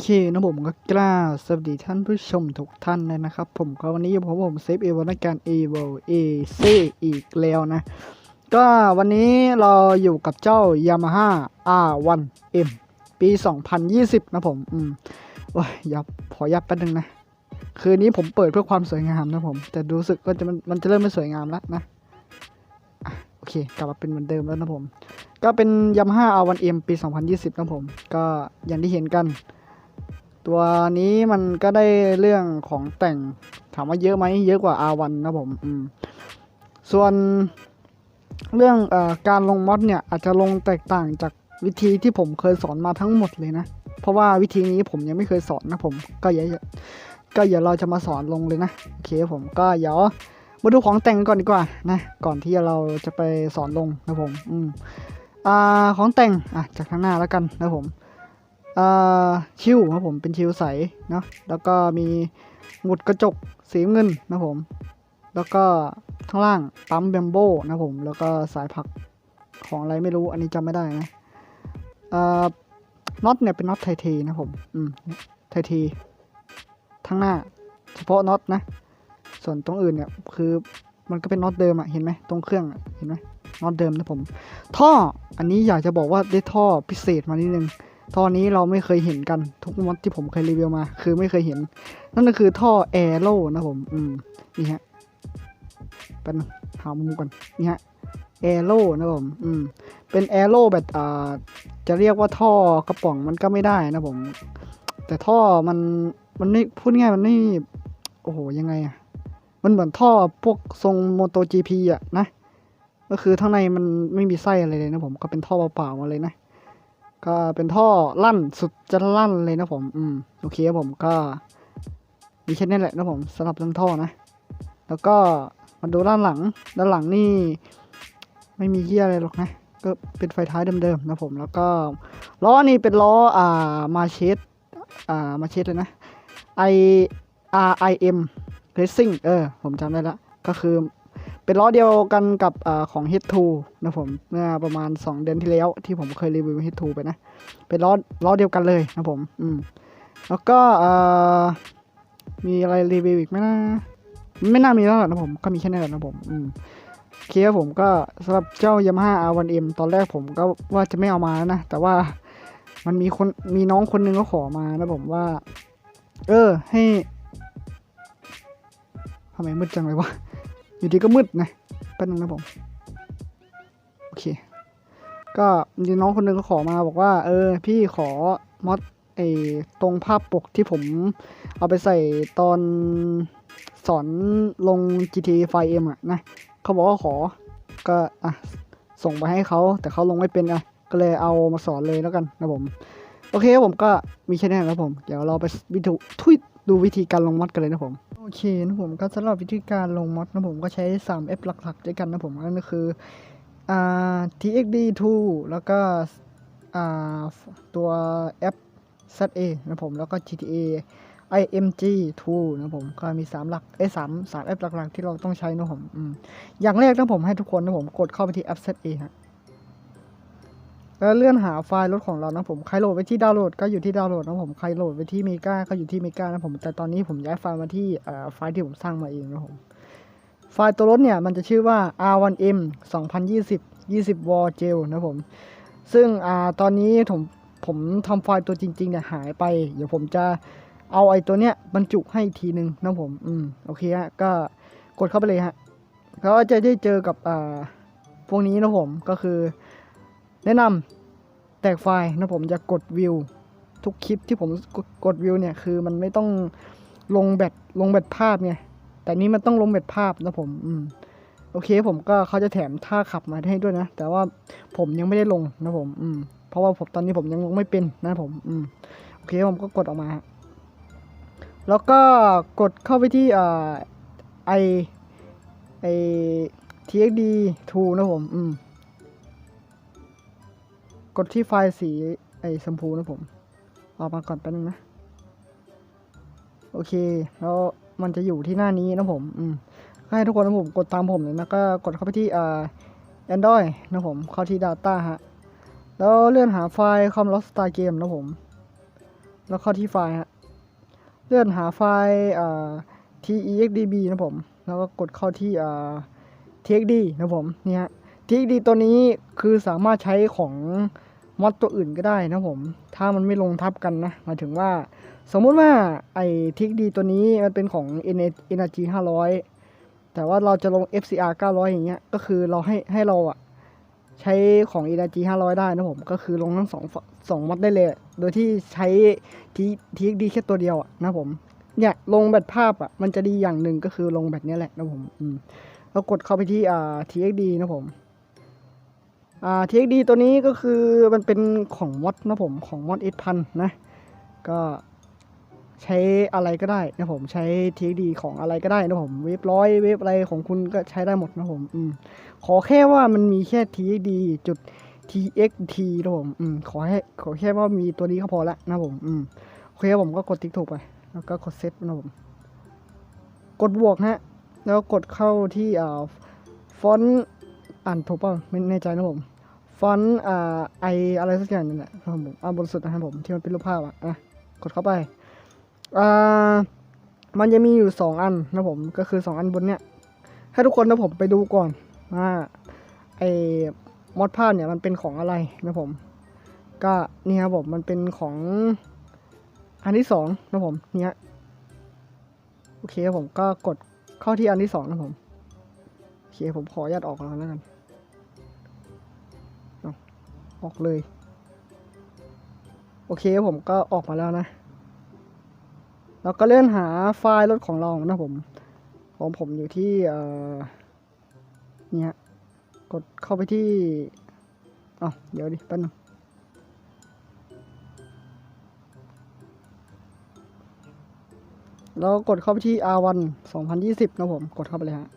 เคนะผมก็กล้าสวัสดีท่านผู้ชมทุกท่านเลยนะครับ ผมก็วันนี้อยู่กับผมเซฟเอวนักการ e v o a c อีกแล้วนะ ก็วันนี้เราอยู่กับเจ้า Yamaha R1M ปี 2020 นะผม อืมโอ้ยยับขอยับแป๊บนึงนะ คืนนี้ผมเปิดเพื่อความสวยงามนะผม แต่รู้สึกว่าจะมันมันจะเริ่มไม่สวยงามแล้วนะอะโอเค กลับมาเป็นเหมือนเดิมแล้วนะผม ก็เป็น Yamaha R1M ปี 2020 นะผม ก็อย่างที่เห็นกัน ตัวนี้มันก็ได้เรื่องของแต่งถามว่าเยอะไหมเยอะกว่า R1 นะผมอืมส่วนเรื่องออการลงมอดเนี่ยอาจจะลงแตกต่างจากวิธีที่ผมเคยสอนมาทั้งหมดเลยนะ เพราะว่าวิธีนี้ผมยังไม่เคยสอนนะผมก็อย่าก็อย่าเราจะมาสอนลงเลยนะโอเคผมก็เดี๋ยวมาดูของแต่งก่อนดีกว่านะก่อนที่เราจะไปสอนลงนะผมอืมอ่าของแต่งอะจากข้างหน้าแล้วกันนะผม อ่าชิวครับผมเป็นชิวใสเนาะแล้วก็มีหมุดกระจกสีเงินนะผม แล้วก็ข้างล่างปั๊มแบมโบนะผม แล้วก็สายผักของอะไรไม่รู้อันนี้จำไม่ได้นะน็อตเนี่ยเป็นน็อตไทเทนะผม อืมไทเททั้งหน้า เฉพาะน็อตนะ ส่วนตรงอื่นเนี่ยคือมันก็เป็นน็อตเดิมอะเห็นไหมตรงเครื่องเห็นไหมน็อตเดิมนะผม ท่ออันนี้อยากจะบอกว่าได้ท่อพิเศษมานิดนึง ท่อนี้เราไม่เคยเห็นกันทุกมอดที่ผมเคยรีวิวมา คือไม่เคยเห็น นั่นก็คือท่อแอโร่นะผมอืมนี่ฮะเป็นหามุมก่อนนี่ฮะแอโร่นะผมอืมเป็นแอโร่แบบอ่าจะเรียกว่าท่อกระป๋องมันก็ไม่ได้นะผม แต่ท่อมันมันไม่พูดง่ายมันไม่โอ้โหยังไงอะมันเหมือนท่อพวกทรงโมโต GP อะนะ ก็คือข้างในมันไม่มีไส้อะไรเลยนะผมก็เป็นท่อเปล่าๆมาเลยนะ ก็เป็นท่อลั่นสุดจะลั่นเลยนะผม อืมโอเคครับผมก็มีแค่นี้แหละนะผมสำหรับเรื่องท่อนะ แล้วก็มาดูด้านหลัง ด้านหลังนี่ ไม่มีเหี้ยอะไรหรอกนะ ก็เป็นไฟท้ายเดิมๆนะผมแล้วก็ล้อนี่เป็นล้ออ่ามาเชสอ่ามาเชสเลยนะ I R I M Racing เออ ผมจำได้ละ ก็คือ เป็นล้อเดียวกันกับอของ H2 นะผมเมื่อประมาณ 2 เดือนที่แล้วที่ผมเคยรีวิว H2 ไปนะ เป็นล้อล้อเดียวกันเลยนะผมอืมแล้วก็มีอะไรรีวิวอีกไหมนะไม่น่ามีแล้วหรอกนะผมก็มีแค่นี้แหละนะผมอืมโอเคครับผมก็สำหรับเจ้า Yamaha R1M ตอนแรกผมก็ว่าจะไม่เอามานะ แต่ว่ามันมีคนมีน้องคนหนึงก็ขอมานะผมว่า เออให้ทำไมมืดจังเลยวะ อยู่ดีก็มืดนะแป๊บนึงนะผม โอเค ก็มีน้องคนหนึงก็ขอมาบอกว่า เออ พี่ขอมอดไอตรงภาพปกที่ผมเอาไปใส่ตอนสอนลง GTA 5M อะนะเขาบอกว่าขอ ก็อะส่งไปให้เขาแต่เขาลงไม่เป็นอะก็เลยเอามาสอนเลยแล้วกันนะผม โอเคครับผมก็มีแค่นี้นะครับผม เดี๋ยวเราไปวิดีโอทุย ดูวิธีการลงมอดกันเลยนะผม โอเคนะผมก็สำหรับวิธีการลงมอดนะผมก็ใช้ 3 แอปหลักๆ ด้วยกันนะผมนั่นก็คืออ่า TXD2 แล้วก็อ่าตัวแอป ZA นะผมแล้วก็ GTA IMG2 นะผมก็มี 3 หลักเอ้สามสามแอปหลักๆที่เราต้องใช้นะผมอมอย่างแรกนะผมให้ทุกคนนะผมกดเข้าไปที่แอป ZA ฮะ แล้วเลื่อนหาไฟล์รถของเรานะผมใครโหลดไปที่ดาวน์โหลดก็อยู่ที่ดาวน์โหลดนะผมใครโหลดไปที่เมกาก็อยู่ที่เมกานะผมแต่ตอนนี้ผมย้ายไฟล์มาที่ไฟล์ที่ผมสร้างมาเองนะผมไฟล์ตัวรถเนี่ยมันจะชื่อว่า R1M 2020 20 War Gel นะผม ซึ่งอตอนนี้ผมผมทำไฟล์ตัวจริงๆเนี่ยหายไป เดี๋ยวผมจะเอาไอ้ตัวเนี้ยบรรจุให้ทีหนึ่งนะผม อืม โอเคฮะ ก็กดเข้าไปเลยฮะ แล้วจะได้เจอกับอ่าพวกนี้นะผม ก็คือ แนะนำ แตกไฟล์นะผมจะกดวิว ทุกคลิปที่ผมกดวิวเนี่ยคือมันไม่ต้องลงแบตลงแบตภาพไงแต่นี้มันต้องลงแบตภาพนะผมอืมโอเคผมก็เขาจะแถมท่าขับมาให้ด้วยนะ แต่ว่าผมยังไม่ได้ลงนะผมอืมเพราะว่าผมตอนนี้ผมยังลงไม่เป็นนะผมอืมโอเคผมก็กดออกมา แล้วก็กดเข้าไปที่อ่าไอไอ txd 2นะผมอืม กดที่ไฟล์สีไอ้ชมพูนะผม ออกมาก่อนแป๊บนึงนะ โอเค แล้วมันจะอยู่ที่หน้านี้นะผม อืมให้ทุกคนนะผมกดตามผมเลยนะก็กดเข้าไปที่อ่า Android นะผมเข้าที่ Data ฮะ แล้วเลื่อนหาไฟล์ com lost star game นะผม แล้วเข้าที่ไฟล์ฮะ เลื่อนหาไฟล์อ่า texdb นะผม แล้วก็กดเข้าที่อ่า txd นะผม นี่ฮะ txd ตัวนี้คือสามารถใช้ของมอดตัวอื่นก็ได้นะผม ถ้ามันไม่ลงทับกันนะหมายถึงว่า สมมุติว่าไอ้ txd ตัวนี้มันเป็นของ energ 500 แต่ว่าเราจะลง fcr 900 อย่างเงี้ย ก็คือเราให้ให้เราอะใช้ของ energ 500 ได้นะผม ก็คือลงทั้งสองสองมอดได้เลย โดยที่ใช้ T- txd แค่ตัวเดียวอะนะผม เนี่ยลงแบตภาพอะมันจะดีอย่างหนึ่งก็คือลงแบตนี้แหละนะผม อืมแล้วกดเข้าไปที่อ่า txd นะผม อ่า txd ตัวนี้ก็คือมันเป็นของมอดนะผมของมอด s พันนะ ก็ใช้อะไรก็ได้นะผมใช้ txd ของอะไรก็ได้นะผมเว็บร้อยเว็บอะไรของคุณก็ใช้ได้หมดนะผมอืมขอแค่ว่ามันมีแค่ txd จุด txt นะผมอืมขอให้ขอแค่ว่ามีตัวนี้ก็พอละนะผมอืมโอเคผมก็กดติ๊กถูกไป แล้วก็กดเซตนะผมกดบวกฮะแล้วกดเข้าที่อ่าฟอนต์อ่านถูกเปล่าไม่แน่ใจนะผม ฟอนต์อ่าไออะไรสักอย่างนึงแหละครับผมอ่าบนสุดนะครับผมที่มันเป็นรูปภาพอะอะกดเข้าไปอ่ามันจะมีอยู่สองอันนะผมก็คือสองอันบนเนี้ยให้ทุกคนนะผมไปดูก่อนว่าไอมอดภาพเนี่ยมันเป็นของอะไรนะผม ก็นี่ครับผมมันเป็นของอันที่สองนะผมเนี่ยโอเคผมก็กดเข้าที่อันที่สองนะผมโอเคผมขออนุญาตออกแล้วแล้วกัน ออกเลย โอเคผมก็ออกมาแล้วนะเราก็เลื่อนหาไฟล์รถของเรานะผมของผมอยู่ที่เอ่อเนี่ยกดเข้าไปที่อ๋อเดี๋ยวดิแป๊บนึงแล้วกดเข้าไปที่ R1 2020 นะผม กดเข้าไปเลยฮะ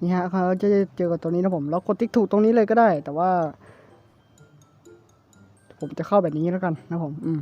นี่ฮะเขาจะเจอกับตัวนี้นะผมแล้วกดติ๊กถูกตรงนี้เลยก็ได้ แต่ว่า ผมจะเข้าแบบนี้แล้วกันนะผม อืม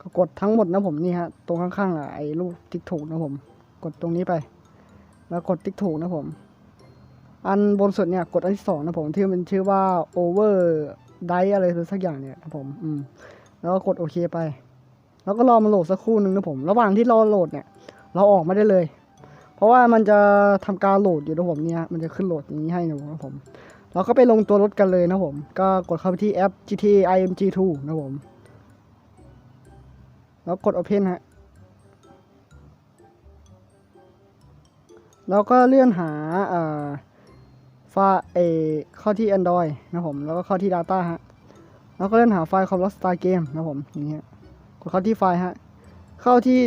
ก็กดทั้งหมดนะผมนี่ฮะ ตรงข้างๆไอ้รูปติ๊กถูกนะผม กดตรงนี้ไป แล้วกดติ๊กถูกนะผม อันบนสุดเนี่ย กดอันที่สองนะผมที่มันชื่อว่า over die อะไรสักอย่างเนี่ยนะผม อืม แล้วก็กดโอเคไป แล้วก็รอมันโหลดสักครู่หนึ่งนะผม ระหว่างที่รอโหลดเนี่ย เราออกมาได้เลย เพราะว่ามันจะทำการโหลดอยู่นะผมเนี่ย มันจะขึ้นโหลดอย่างนี้ให้นะผม เราก็ไปลงตัวรถกันเลยนะผม ก็กดเข้าไปที่แอป GTA IMG2 นะผม แล้วกด Open ฮะ แล้วก็เลื่อนหาเอ่อไฟล์เอเข้าที่ Android นะผม แล้วก็เข้าที่ Data ฮะ แล้วก็เลื่อนหาไฟล์ Comlost Star Game นะผม อย่างเงี้ย กดเข้าที่ไฟล์ฮะ เข้าที่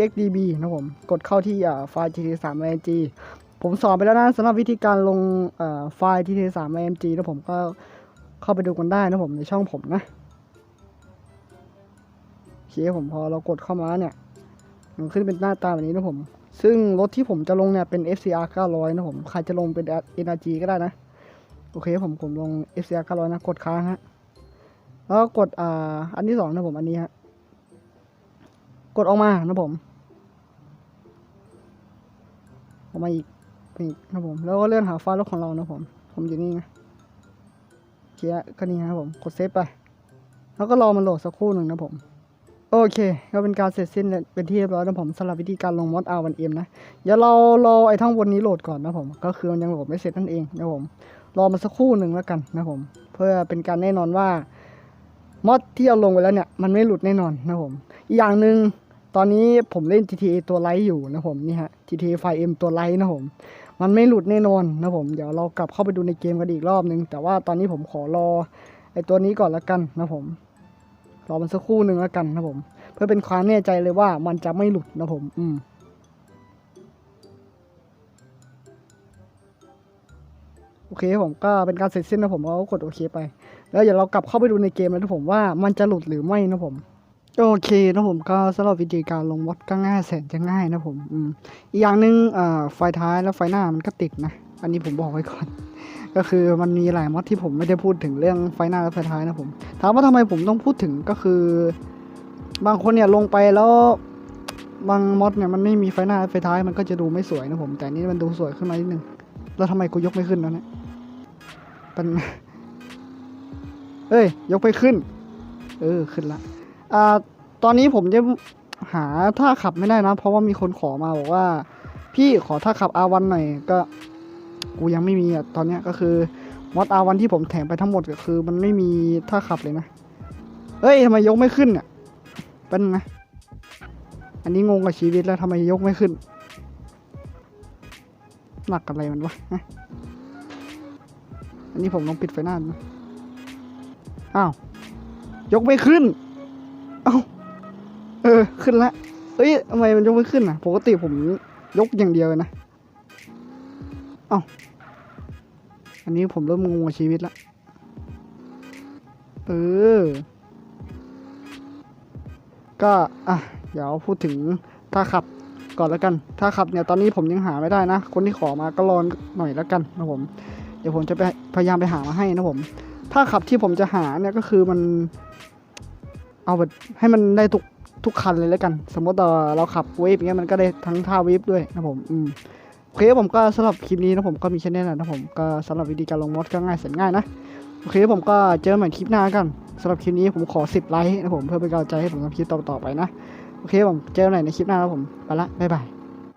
texdb นะผม กดเข้าที่อ่าไฟล์ gt3 img ผมสอนไปแล้วนะสำหรับวิธีการลงเอ่อไฟล์ gt3 img แล้วผมก็เข้าไปดูกันได้นะผมในช่องผมนะโอเคผมพอเรากดเข้ามาเนี่ยมันขึ้นเป็นหน้าตาแบบนี้นะผม ซึ่งรถที่ผมจะลงเนี่ยเป็น FCR 900 นะผม ใครจะลงเป็น NRG ก็ได้นะ โอเคผมผมลง FCR 900 นะ กดค้างฮะ แล้วก็กดอ่าอันที่สองนะผมอันนี้ฮะ กดออกมานะผม ออกมาอีก อีกนะผม แล้วก็เลื่อนหาไฟล์รถของเรานะผม ผมอยู่นี่ไงเคียก็นี่นะครับผม กดเซฟไป แล้วก็รอมันโหลดสักครู่หนึ่งนะผม โอเค ก็เป็นการเสร็จสิ้นเป็นที่เรียบร้อยนะผมสำหรับวิธีการลงมอด R1M นะเดี๋ยวเรารอไอ้ทั้งบนนี้โหลดก่อนนะผม ก็คือมันยังโหลดไม่เสร็จนั่นเองนะผม รอมาสักครู่หนึ่งแล้วกันนะผม เพื่อเป็นการแน่นอนว่ามอดที่เอาลงไปแล้วเนี่ยมันไม่หลุดแน่นอนนะผม อีกอย่างหนึ่งตอนนี้ผมเล่น GTA ตัวไลท์อยู่นะผมนี่ฮะ GTA 5M ตัวไลท์นะผม มันไม่หลุดแน่นอนนะผมเดี๋ยวเรากลับเข้าไปดูในเกมกันอีกรอบนึง แต่ว่าตอนนี้ผมขอรอไอตัวนี้ก่อนละกันนะผมรอมันสักครู่หนึ่งละกันนะผม เพื่อเป็นความแน่ใจเลยว่ามันจะไม่หลุดนะผม อืมโอเคผมก็เป็นการเสร็จสิ้นนะผมก็กดโอเคไป แล้วเดี๋ยวเรากลับเข้าไปดูในเกมแล้วนะผมว่ามันจะหลุดหรือไม่นะผม โอเคนะผมก็สำหรับวิธีการลงมอดก็ง่ายแสนจะง่ายนะผมอืมอีกอย่างหนึ่งอ่าไฟท้ายและไฟหน้ามันก็ติดนะ อันนี้ผมบอกไว้ก่อน ก็คือมันมีหลายมอดที่ผมไม่ได้พูดถึงเรื่องไฟหน้าและไฟท้ายนะผม ถามว่าทำไมผมต้องพูดถึงก็คือ บางคนเนี่ยลงไปแล้วบางมอดเนี่ยมันไม่มีไฟหน้าไฟท้ายมันก็จะดูไม่สวยนะผม แต่นี้มันดูสวยขึ้นมานิดนึง แล้วทำไมกูยกไม่ขึ้นแล้วเนี่ยเป็นเอ้ย ยกไปขึ้น เออขึ้นละ อ่าตอนนี้ผมจะหาท่าขับไม่ได้นะ เพราะว่ามีคนขอมาบอกว่า พี่ขอท่าขับอาวันหน่อยก็ กูยังไม่มีอะตอนเนี้ยก็คือมอดอาวันที่ผมแถมไปทั้งหมดก็คือ มันไม่มีท่าขับเลยนะเอ้ยทำไมยกไม่ขึ้นอะเป็นงนะอันนี้งงกับชีวิตแล้วทำไมยกไม่ขึ้น หนักอะไรมันวะอันนี้ผมลองปิดไฟหน้านะอ้าวยกไม่ขึ้น ออขึ้นละเอ้ยทำไมมันยกไม่ขึ้นอะ ปกติผมยกอย่างเดียวนะเอ้าอันนี้ผมเริ่มงงกับชีวิตละ เออ ก็อะ เดี๋ยวพูดถึงท่าขับก่อนแล้วกันท่าขับเนี่ยตอนนี้ผมยังหาไม่ได้นะ คนที่ขอมาก็รอหน่อยแล้วกันนะผม เดี๋ยวผมจะไปพยายามไปหามาให้นะผมท่าขับที่ผมจะหาเนี่ยก็คือมัน เอาแบบให้มันได้ทุก ทุกคันเลยแล้วกัน สมมติเราขับเวฟอย่างเงี้ยมันก็ได้ทั้งท่าเวฟด้วยนะผมอืมโอเคผมก็สำหรับคลิปนี้นะผมก็มีแค่นี้แหละนะผมก็สำหรับวิธีการลงมอดก็ง่ายแสนง่ายนะโอเคผมก็เจอกันใหม่คลิปหน้ากันสำหรับคลิปนี้ผมขอ 10 ไลค์นะผมเพื่อเป็นกำลังใจให้ผมทำคลิปต่อๆไปนะโอเคผมเจอกันใหม่ในคลิปหน้าครับผมไปละบ๊ายบาย